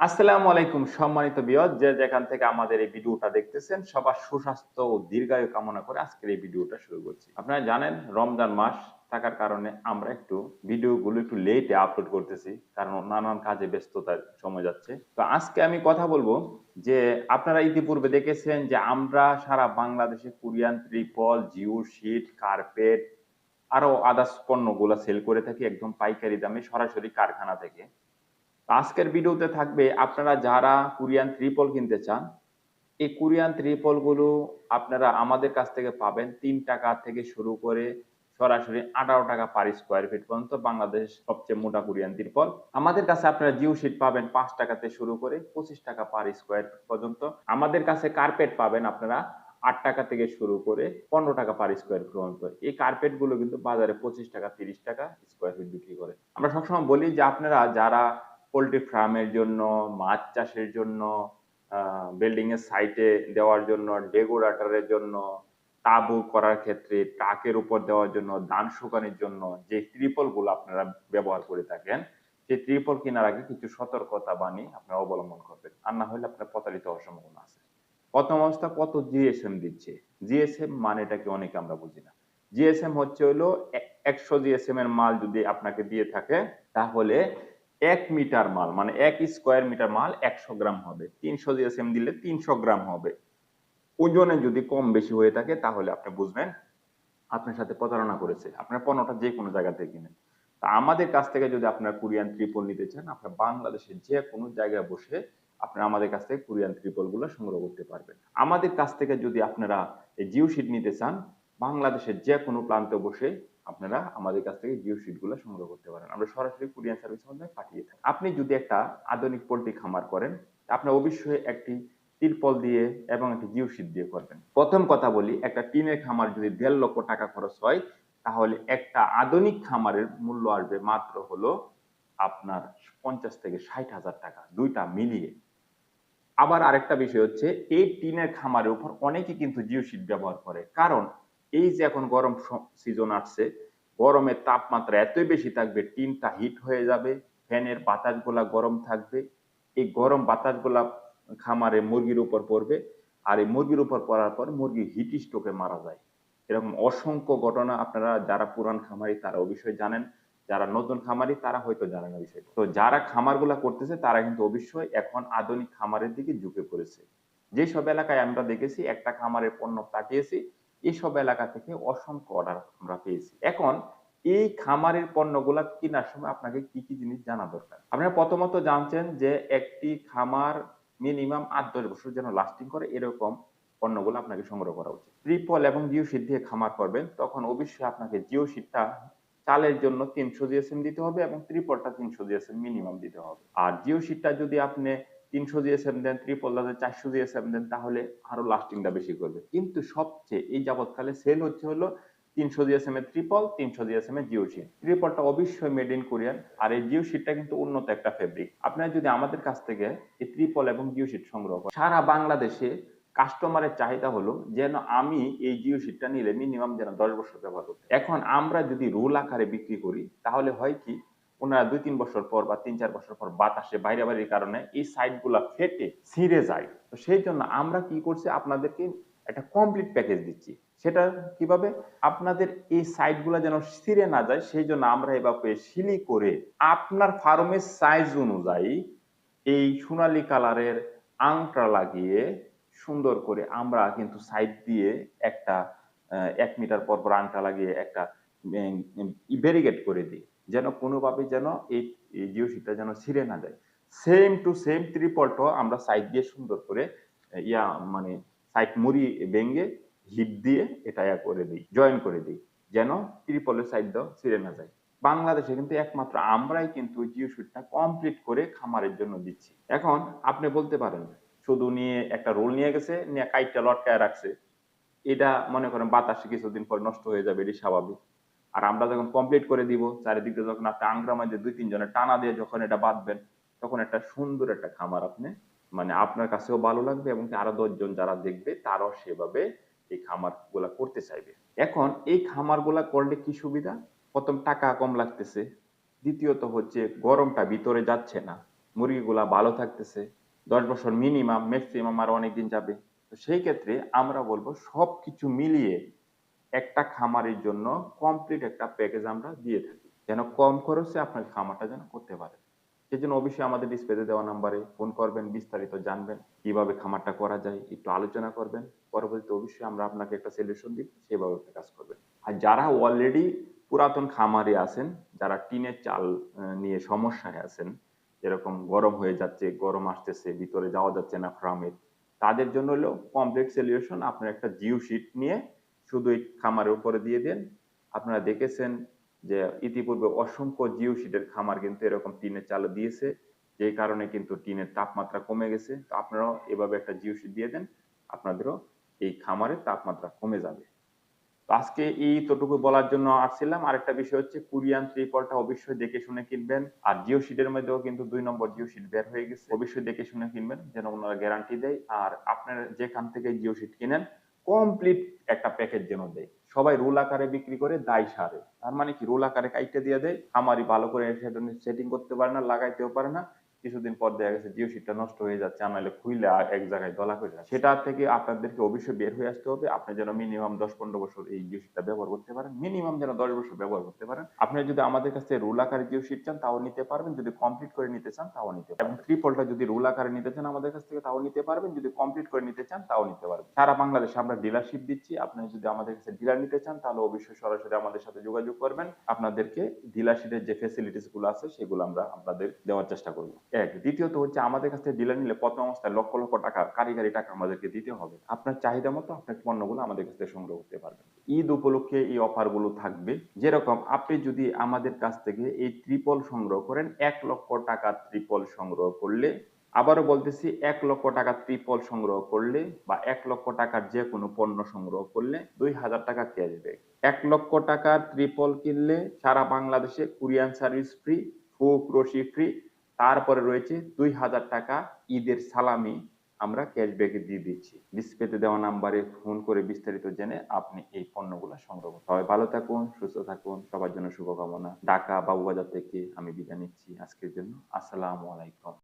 আসসালামু আলাইকুম সম্মানিত বিয়দ যে যেখান থেকে আমাদের এই ভিডিওটা দেখতেছেন, সবার সুস্বাস্থ্য ও দীর্ঘায়ু কামনা করে আজকের এই ভিডিওটা শুরু করছি। আপনারা জানেন, রমজান মাস থাকার কারণে আমরা একটু ভিডিওগুলো একটু লেটে আপলোড করতেছি, কারণ নানান কাজে ব্যস্ততার সময় যাচ্ছে। তো আজকে আমি কথা বলব যে আপনারা ইতিপূর্বে দেখেছেন যে আমরা সারা বাংলাদেশে কোরিয়ান, ত্রিপল, জিও শিট, কার্পেট আরও আদার্স পণ্যগুলো সেল করে থাকি একদম পাইকারি দামে সরাসরি কারখানা থেকে। আজকের ভিডিওতে থাকবে আপনারা যারা কোরিয়ান ত্রিপল কিনতে চান, এই কোরিয়ান ত্রিপলগুলো আপনারা আমাদের কাছ থেকে পাবেন তিন টাকা থেকে শুরু করে সরাসরি আঠারো টাকা পার স্কোয়ার ফিট পর্যন্ত বাংলাদেশ সবচেয়ে মোটা কোরিয়ান ত্রিপল। আমাদের কাছে আপনারা জিও শিট পাবেন পাঁচ টাকাতে শুরু করে পঁচিশ টাকা পার স্কোয়ার ফিট পর্যন্ত। আমাদের কাছে কার্পেট পাবেন আপনারা আট টাকা থেকে শুরু করে পনেরো টাকা পার স্কোয়ার ফিট পর্যন্ত। এই কার্পেটগুলো কিন্তু বাজারে পঁচিশ টাকা, তিরিশ টাকা স্কোয়ার ফিট বিক্রি করে। আমরা সবসময় বলি যে আপনারা যারা পোলট্রি ফার্মের জন্য, মাছ চাষের জন্য বিল্ডিং এর সাইটে দেওয়ার জন্য, ডেকোরেটরের জন্য, তাবু করার ক্ষেত্রে টাকের উপর দেওয়ার জন্য, ধান শুকানোর জন্য যে ত্রিপলগুলো আপনারা ব্যবহার করে থাকেন, সেই ত্রিপল কেনার আগে কিছু সতর্কতা বাণী আপনারা অবলম্বন করবেন। আর না হলে আপনার প্রতারিত হওয়ার সম্ভাবনা আছে। প্রথম অবস্থা, কত জিএসএম দিচ্ছে? জিএসএম মানেটা কি অনেকে আমরা বুঝি না। জিএসএম হচ্ছে হলো একশো জিএসএম এর মাল যদি আপনাকে দিয়ে থাকে, তাহলে এক মিটার মাল মানে এক স্কোয়ার মিটার মাল একশো গ্রাম হবে। তিনশো জিএসএম দিলে তিনশো গ্রাম হবে। ওজনে যদি কম বেশি হয়ে থাকে, তাহলে আপনি বুঝবেন আপনার সাথে প্রতারণা করেছে। আপনার পণ্যটা যে কোনো জায়গা থেকে কিনেন। তা আমাদের কাছ থেকে যদি আপনার কোরিয়ান ত্রিপল নিতে চান, আপনার বাংলাদেশের যে কোনো জায়গায় বসে আপনারা আমাদের কাছ থেকে কোরিয়ান ত্রিপলগুলো সংগ্রহ করতে পারবেন। আমাদের কাছ থেকে যদি আপনারা জিও শিট নিতে চান বাংলাদেশের যে কোনো প্রান্তে বসে আপনারা আমাদের কাছ থেকে জিও শিটগুলো সংগ্রহ করতে পারেন। আমরা সরাসরি কুরিয়ার সার্ভিসের মাধ্যমে পাঠিয়ে থাকি। আপনি যদি একটা আধুনিক পোল্ট্রি খামার করেন, আপনি অবশ্যই একটি তিরপল দিয়ে এবং একটি জিও শিট দিয়ে করবেন। প্রথম কথা বলি, একটা টিনের খামার যদি দেড় লক্ষ টাকা খরচ হয়, তাহলে একটা আধুনিক খামারের মূল্য আসবে মাত্র হলো আপনার পঞ্চাশ থেকে ষাট হাজার টাকা, দুইটা মিলিয়ে। আবার আরেকটা বিষয় হচ্ছে, এই টিনের খামারের উপর অনেকে কিন্তু জিও শিট ব্যবহার করে। কারণ এই যে এখন গরম সিজন আসছে গরমের তাপমাত্রা এতই বেশি থাকবে, টিনটা হিট হয়ে যাবে, ফ্যানের বাতাসগুলা গরম থাকবে, এই গরম বাতাসগুলা খামারে মুরগির উপর পড়বে, আর এই মুরগির উপর পড়ার পর মুরগি হিট স্ট্রোকে মারা যায়। এরকম অসংখ্য ঘটনা আপনারা যারা পুরান খামারি, তারা অবশ্যই জানেন, যারা নতুন খামারি, তারা হয়তো জানে না বিষয়টা। তো যারা খামারগুলা করতেছে, তারা কিন্তু অবশ্যই এখন আধুনিক খামারের দিকে ঝুঁকে পড়েছে। যেসব এলাকায় আমরা দেখেছি, একটা খামারের পণ্য পাঠিয়েছি এইসব এলাকা থেকে অসংখ্য অর্ডার আমরা পেয়েছি। এখন এই খামারের পণ্যগুলা কেনার সময় আপনাকে কি কি জিনিস জানা দরকার? আপনারা প্রথমত জানছেন যে একটি খামার মিনিমাম আট দশ বছর যেন লাস্টিং করে, এরকম পণ্যগুলো আপনাকে সংগ্রহ করা উচিত। ত্রিপল এবং জিও শীত দিয়ে খামার করবেন, তখন অবশ্যই আপনাকে জিও শীতটা চালের জন্য তিনশো জিএসএম দিতে হবে এবং ত্রিপলটা তিনশো জিএসএম মিনিমাম দিতে হবে। আর জিও শীতটা যদি আপনি তিনশো জিএসএম দেন ত্রিপল দাদা চারশো জিএসএম দেন তাহলে আরও লাস্টিংটা বেশি করবে। কিন্তু সবচেয়ে এই যাবৎকালে সেল হচ্ছে হলো তিনশো জিএসএম এর ত্রিপল তিনশো জিএসএম এর জিও শিট ত্রিপলটা অবশ্যই মেড ইন কোরিয়ান আর এই জিও শিটটা কিন্তু উন্নত একটা ফেব্রিক আপনারা যদি আমাদের কাছ থেকে এই ত্রিপল এবং জিও শিট সংগ্রহ করেন, সারা বাংলাদেশে কাস্টমারের চাহিদা হলো যেন আমি এই জিও শিটটা নিলে মিনিমাম যেন দশ বছর ব্যবহার করতে এখন আমরা যদি রোল আকারে বিক্রি করি, তাহলে হয় কি ওনারা দুই, তিন বছর পর বা তিন, চার বছর পর বাতাসে বাইরে বাইরের কারণে এই সাইডগুলা ফেটে, ছিঁড়ে যায়। তো সেই জন্য আমরা কি করছি? আপনাদেরকে একটা কমপ্লিট প্যাকেজ দিচ্ছি। সেটা কীভাবে? আপনাদের এই সাইডগুলা যেন ছিঁড়ে না যায়, সেই জন্য আমরা এভাবে সিলি করে আপনার ফার্মের সাইজ অনুযায়ী এই সোনালি কালারের আংটা লাগিয়ে সুন্দর করে আমরা কিন্তু সাইড দিয়ে একটা এক মিটার পর পর আংটা লাগিয়ে একটা ব্যারিগেড করে দিই। যেন কোনোভাবে যেন এই জিও শিটটা যেন ছিঁড়ে না যায়। সেম টু সেম ত্রিপলটাও আমরা সাইড দিয়ে সুন্দর করে ইয়া মানে সাইড মুড়ি ভেঙে হিট দিয়ে এটা ইয়া করে দিই জয়েন করে দিই, যেন ত্রিপলের সাইড ছিঁড়ে না যায়। বাংলাদেশে কিন্তু একমাত্র আমরাই কিন্তু জিও শিটটা কমপ্লিট করে খামারের জন্য দিচ্ছি। এখন আপনি বলতে পারেন, শুধু নিয়ে একটা রোল নিয়ে গেছে, নিয়ে কাইটটা লটকায় রাখছে। এটা মনে করেন বাতাসে কিছুদিন পর নষ্ট হয়ে যাবে এটি স্বাভাবিক। আর আমরা যখন কমপ্লিট করে দিব চারিদিকে যখন আপনি আংগ্রা মাঝে দুই তিনজনের টানা দিয়ে যখন এটা বাঁধবেন, তখন একটা সুন্দর একটা খামার আপনি মানে আপনার কাছেও ভালো লাগবে এবং আরও দশজন যারা দেখবে, তারাও সেভাবে এই খামারগুলা করতে চাইবে। এখন এই খামারগুলা করলে কি সুবিধা? প্রথম টাকা কম লাগতেছে, দ্বিতীয়ত হচ্ছে গরমটা ভিতরে যাচ্ছে না, মুরগিগুলা ভালো থাকতেছে, দশ বছর মিনিমাম ম্যাক্সিমাম আর অনেকদিন যাবে। তো সেই ক্ষেত্রে আমরা বলব সবকিছু মিলিয়ে একটা খামারের জন্য কমপ্লিট একটা প্যাকেজ আমরা দিয়ে থাকি। যেন কম খরচে আপনার খামারটা যেন করতে পারে সেই জন্য অবশ্যই আমাদের ডিসপ্লেতে দেওয়া নাম্বারে ফোন করবেন, বিস্তারিত জানবেন, কীভাবে খামারটা করা যায়, একটু আলোচনা করবেন। পরবর্তীতে অবশ্যই আমরা আপনাকে একটা সলিউশন দিব সেভাবে একটা কাজ করবেন। আর যারা অলরেডি পুরাতন খামারে আছেন, যারা টিনের চাল নিয়ে সমস্যায় আছেন, যেরকম গরম হয়ে যাচ্ছে, গরম আসতেছে, ভিতরে যাওয়া যাচ্ছে না ফার্মের তাদের জন্য হলো কমপ্লিট সলিউশন আপনার একটা জিও শিট নিয়ে শুধু এই খামারের উপরে দিয়ে দেন। আপনারা দেখেছেন যে ইতিপূর্বে অসংখ্য জিও শিটের খামার কিন্তু এরকম টিনের চাল দিয়েছে যে কারণে কিন্তু টিনের তাপমাত্রা কমে গেছে। তো আপনারাও এভাবে একটা জিও শিট দিয়ে দেন, আপনাদেরও এই খামারের তাপমাত্রা কমে যাবে। আজকে এই তোটুকু বলার জন্য আসছিলাম। আরেকটা বিষয় হচ্ছে, কুরিয়ান ত্রিপলটা অবশ্যই দেখে শুনে কিনবেন। আর জিও শিটের মধ্যেও কিন্তু দুই নম্বর জিও শিট বের হয়ে গেছে। অবশ্যই দেখে শুনে কিনবেন, যেন ওনারা গ্যারান্টি দেয়। আর আপনার যেখান থেকে জিও শিট কিনেন কমপ্লিট একটা প্যাকেট যেন দেয়। সবাই রোল আকারে বিক্রি করে দায় সারে। তার মানে কি? রোল আকারে কাইটে দিয়ে দেয়। খামারি ভালো করে সেটিং করতে পারে না, লাগাইতেও পারে না। কিছুদিন পর দেখা গেছে জিও শিটটা নষ্ট হয়ে যাচ্ছে আনালে খুইলে এক জায়গায় দলা করে। সেটা থেকে আপনাদেরকে অবশ্যই বের হয়ে আসতে হবে। আপনি যেন মিনিমাম দশ পনেরো বছর এই জিও শিটটা ব্যবহার করতে পারেন। মিনিমাম যেন দশ বছর ব্যবহার করতে পারেন। আপনি যদি আমাদের কাছে রোল আকারে জিও শিট চান, তাও নিতে পারবেন। যদি কমপ্লিট করে নিতে চান, তাও নিতে পারবেন। এবং ত্রিপলটা যদি রোল আকারে নিতে চান আমাদের কাছ থেকে, তাও নিতে পারবেন। যদি কমপ্লিট করে নিতে চান, তাও নিতে পারবেন। সারা বাংলাদেশে আমরা ডিলারশিপ দিচ্ছি। আপনি যদি আমাদের কাছে ডিলার নিতে চান, তাহলে অবশ্যই সরাসরি আমাদের সাথে যোগাযোগ করবেন। আপনাদেরকে ডিলারশিপের যে ফেসিলিটিসগুলো আছে, সেগুলো আমরা আপনাদের দেওয়ার চেষ্টা করব। এক, দ্বিতীয়ত হচ্ছে আমাদের কাছ থেকে ডিলার নিলে প্রথম অবস্থায় লক্ষ লক্ষ টাকা, কারিগরি টাকা আমাদেরকে দিতে হবে। আপনার চাহিদা মতো আপনার পণ্যগুলো আমাদের কাছ থেকে সংগ্রহ করতে পারবেন। ঈদ উপলক্ষে এই অফারগুলো থাকবে। যেরকম আপনি যদি আমাদের কাছ থেকে এই ত্রিপল সংগ্রহ করেন, এক লক্ষ টাকা ত্রিপল সংগ্রহ করলে, আবারও বলতেছি এক লক্ষ টাকা ত্রিপল সংগ্রহ করলে বা এক লক্ষ টাকার যে কোনো পণ্য সংগ্রহ করলে দুই হাজার টাকা ক্যাশব্যাক এক লক্ষ টাকার ত্রিপল কিনলে সারা বাংলাদেশে কুরিয়ান সার্ভিস ফ্রি ফুক রশি ফ্রি তারপরে রয়েছে দুই হাজার টাকা ঈদের সালামি আমরা ক্যাশব্যাকে দিয়ে দিচ্ছি। ডিসপ্লেতে দেওয়া নাম্বারে ফোন করে বিস্তারিত জেনে আপনি এই পণ্যগুলো সংগ্রহ করুন সবাই ভালো থাকুন, সুস্থ থাকুন, সবার জন্য শুভকামনা। ঢাকা বাবুবাজার থেকে আমি বিদায় নিচ্ছি আজকের জন্য। আসসালামু আলাইকুম।